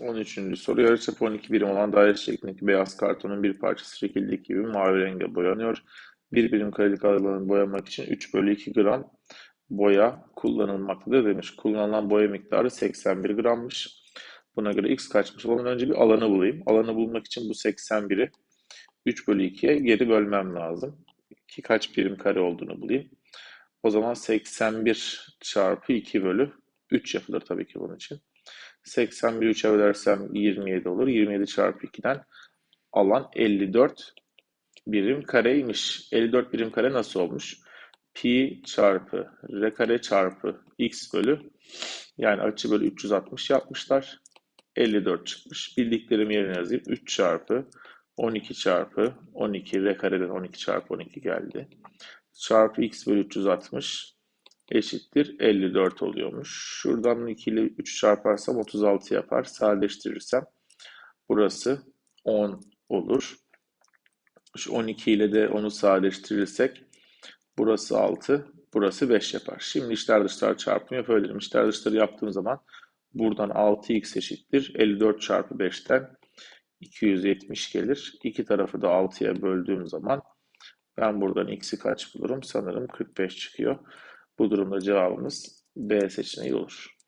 13. soru yarıçapı 12 birim olan daire şeklindeki beyaz kartonun bir parçası şekildeki gibi mavi renge boyanıyor. Bir birim karelik alanı boyamak için 3 bölü 2 gram boya kullanılmaktadır demiş. Kullanılan boya miktarı 81 grammış. Buna göre x kaçmış? Ondan önce bir alanı bulayım. Alanı bulmak için bu 81'i 3 bölü 2'ye geri bölmem lazım. Ki kaç birim kare olduğunu bulayım. O zaman 81 çarpı 2 bölü 3 yapılır tabii ki bunun için. 81'i 3'e bölersem 27 olur. 27 çarpı 2'den alan 54 birim kareymiş. 54 birim kare nasıl olmuş? Pi çarpı r kare çarpı x bölü yani açı bölü 360 yapmışlar. 54 çıkmış. Bildiklerimi yerine yazayım. 3 çarpı 12 çarpı 12 r kareden 12 çarpı 12 geldi. Çarpı x bölü 360 eşittir 54 oluyormuş. Şuradan 2 ile 3 çarparsam 36 yapar. Sadeleştirirsem burası 10 olur. Şu 12 ile de onu sadeleştirirsek burası 6, burası 5 yapar. Şimdi içler dışlar çarpımı yapabilirim. İçler dışları yaptığım zaman buradan 6x eşittir. 54 çarpı 5'ten 270 gelir. İki tarafı da 6'ya böldüğüm zaman ben buradan x'i kaç bulurum? Sanırım 45 çıkıyor. Bu durumda cevabımız B seçeneği olur.